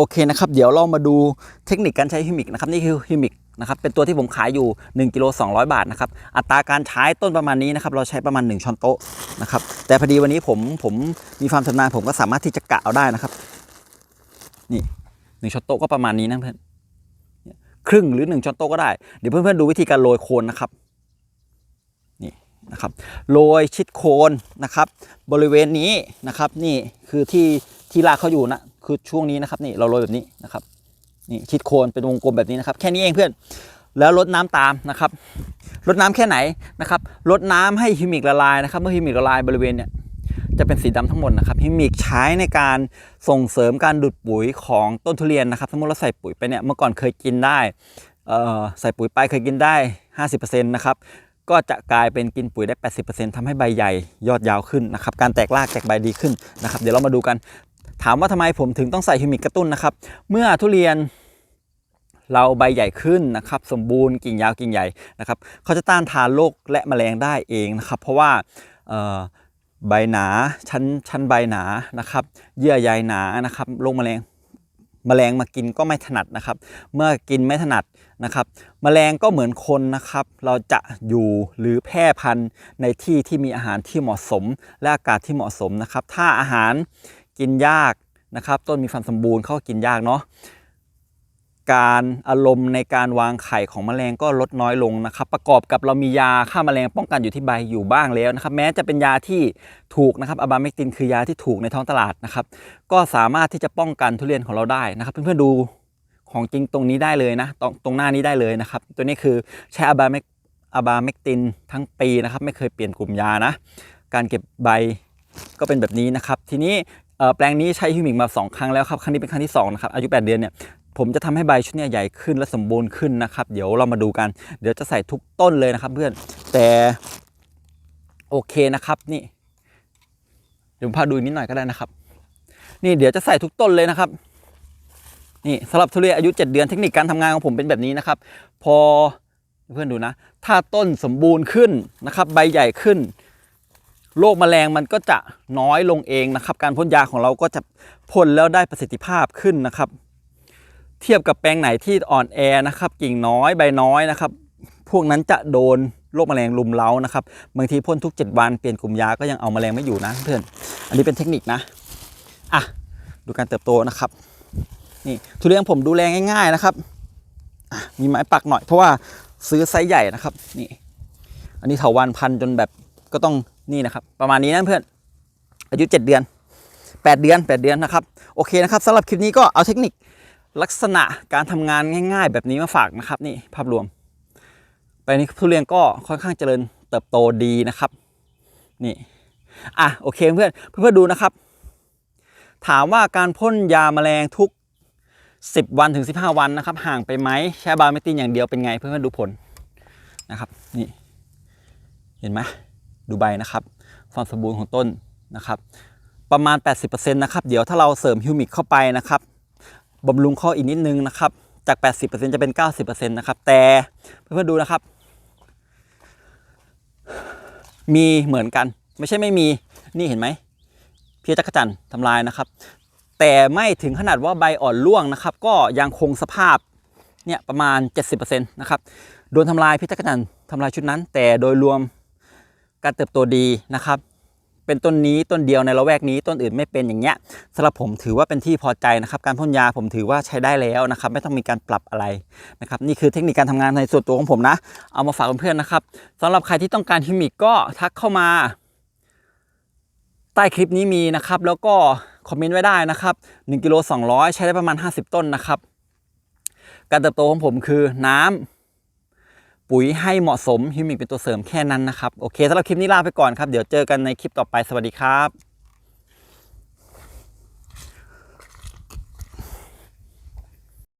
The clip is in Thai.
โอเคนะครับเดี๋ยวเรามาดูเทคนิคการใช้ฮิมิกนะครับนี่คือฮิมิกนะครับเป็นตัวที่ผมขายอยู่ 1กิโล200 บาทนะครับอัตราการใช้ต้นประมาณนี้นะครับเราใช้ประมาณ 1ช้อนโต๊ะนะครับแต่พอดีวันนี้ผมผมมีความชำนาญผมก็สามารถที่จะกะเอาได้นะครับ นี่หนึ่งช้อนโต๊ะก็ประมาณนี้นะเพื่อนครึ่งหรือหนึ่งช้อนโต๊ะก็ได้เดี๋ยวเพื่อนๆดูวิธีการโรยโคนนะครับนี่นะครับโรยชิดโคนนะครับ บริเวณนี้นะครับ นี่คือที่ที่รากเขาอยู่นะ คือช่วงนี้นะครับนี่เราโรยแบบนี้นะครับนี่ชิดโคนเป็นวงกลมแบบนี้นะครับ แค่นี้เองเพื่อน แล้วลดน้ำตามนะครับลดน้ำแค่ไหนนะครับลดน้ำให้ฮิมิกละลายนะครับ เมื่อฮิมิกละลายบริเวณเนี่ยจะเป็นสีดำทั้งหมดนะครับฮิมิกใช้ในการส่งเสริมการดูดปุ๋ยของต้นทุเรียนนะครับสมมติเราใส่ปุ๋ยไปเนี่ยเมื่อก่อนเคยกินได้ใส่ปุ๋ยไปเคยกินได้ 50%นะครับก็จะกลายเป็นกินปุ๋ยได้ 80%ทำให้ใบใหญ่ยอดยาวขึ้นนะครับ การแตกรากแตกใบดีขึ้นนะครับ เดี๋ยวเรามาดูกัน ถามว่าทำไมผมถึงต้องใส่ฮิวมิกกระตุ้นนะครับ เมื่อทุเรียนเราใบใหญ่ขึ้นนะครับสมบูรณ์กิ่งยาวกิ่งใหญ่นะครับเขาจะต้านทานโรคและแมลงได้เองนะครับ เพราะว่าใบหนาชั้นชั้นใบหนานะครับ เยื่อใยหนานะครับโรคแมลงแมลงมากินก็ไม่ถนัดนะครับ เมื่อกินไม่ถนัดนะครับแมลงก็เหมือนคนนะครับ เราจะอยู่หรือแพร่พันธุ์ในที่ที่มีอาหารที่เหมาะสม และอากาศที่เหมาะสมนะครับ ถ้าอาหาร กินยากนะครับ ต้นมีความสมบูรณ์เขากินยากเนาะการอารมณ์ในการวางไข่ของแมลงก็ลดน้อยลงนะครับ ประกอบกับเรามียาฆ่าแมลงป้องกันอยู่ที่ใบอยู่บ้างแล้วนะครับ แม้จะเป็นยาที่ถูกนะครับอะบาเมกตินคือยาที่ถูกในท้องตลาดนะครับ ก็สามารถที่จะป้องกันทุเรียนของเราได้นะครับ เพื่อนๆดูของจริงตรงนี้ได้เลยนะตรงตรงหน้านี้ได้เลยนะครับ ตัวนี้คือใช้อะบาเมกอะบาเมกตินทั้งปีนะครับ ไม่เคยเปลี่ยนกลุ่มยานะ การเก็บใบก็เป็นแบบนี้นะครับ ทีนี้ แปลงนี้ใช้ฮิวมิกมาสองครั้งแล้วครับครั้งนี้เป็นครั้งที่สองนะครับอายุ 8 เดือนเนี่ยผมจะทำให้ใบชุดเนี้ใหญ่ขึ้นและสมบูรณ์ขึ้นนะครับ เดี๋ยวเรามาดูกัน เดี๋ยวจะใส่ทุกต้นเลยนะครับ เพื่อนแต่โอเคนะครับนี่ เดี๋ยวผมพาดูนิดหน่อยก็ได้นะครับ นี่เดี๋ยวจะใส่ทุกต้นเลยนะครับ นี่สำหรับทุเรียนอายุ 7 เดือนเทคนิคการทำงานของผมเป็นแบบนี้นะครับ พอเพื่อนดูนะ ถ้าต้นสมบูรณ์ขึ้นนะครับ ใบใหญ่ขึ้น โรคแมลงมันก็จะน้อยลงเองนะครับ การพ่นยาของเราก็จะพ่นแล้วได้ประสิทธิภาพขึ้นนะครับ เทียบกับแปลงไหนที่อ่อนแอนะครับกิ่งน้อยใบน้อยนะครับ พวกนั้นจะโดนโรคแมลงลุมเล้านะครับบางทีพ่นทุก 7 วันเปลี่ยนกลุ่มยาก็ยังเอาแมลงไม่อยู่นะเพื่อนอันนี้เป็นเทคนิคนะอะดูการเติบโตนะครับนี่ทุเรียนผมดูแลง่าย ๆนะครับมีไม้ปักหน่อยเพราะว่าซื้อไซส์ใหญ่นะครับนี่ อันนี้เถาวันพันจนแบบก็ต้อง นี่นะครับ ประมาณนี้นะเพื่อน อายุ 7 เดือน 8 เดือน 8 เดือนนะครับ โอเคนะครับสำหรับคลิปนี้ก็เอาเทคนิคลักษณะการทำงานง่าย ๆ แบบนี้มาฝากนะครับ นี่ภาพรวม ไปนี้ทุเรียนก็ค่อนข้างเจริญเติบโตดีนะครับ นี่อะโอเคเพื่อนเพื่อนๆดูนะครับ ถามว่าการพ่นยาแมลงทุก 10 วันถึง 15 วันนะครับ ห่างไปไหมใช้บาเมตินอย่างเดียวเป็นไงเพื่อนๆดูผลนะครับ นี่ เห็นไหม ดูใบนะครับ ความสมบูรณ์ของต้นนะครับ ประมาณ 80%นะครับ เดี๋ยวถ้าเราเสริมฮิวมิกเข้าไปนะครับบำรุงข้ออีกนิดนึงนะครับ จาก 80%จะเป็น 90%นะครับ แต่เพื่อนๆดูนะครับ มีเหมือนกัน ไม่ใช่ไม่มี นี่เห็นไหม เพียจักรจันทำลายนะครับ แต่ไม่ถึงขนาดว่าใบอ่อนร่วงนะครับ ก็ยังคงสภาพเนี่ยประมาณ 70%นะครับ โดนทำลายเพียจักรจันทำลายชุดนั้น แต่โดยรวม การเติบโตดีนะครับ เป็นต้นนี้ต้นเดียวในละแวกนี้ต้นอื่นไม่เป็นอย่างเงี้ยสำหรับผมถือว่าเป็นที่พอใจนะครับ การพ่นยาผมถือว่าใช้ได้แล้วนะครับ ไม่ต้องมีการปรับอะไรนะครับนี่คือเทคนิคการทำงานในส่วนตัวของผมนะ เอามาฝากเพื่อนๆนะครับสำหรับใครที่ต้องการฮิมิกก็ทักเข้ามา ใต้คลิปนี้มีนะครับ แล้วก็คอมเมนต์ไว้ได้นะครับ1กิโล200 ใช้ได้ประมาณ 50 ต้นนะครับ การเติบโตของผมคือน้ำ ปุ๋ยให้เหมาะสมฮิวมิกเป็นตัวเสริมแค่นั้นนะครับ โอเคสำหรับคลิปนี้ลาไปก่อนครับ เดี๋ยวเจอกันในคลิปต่อไปสวัสดีครับ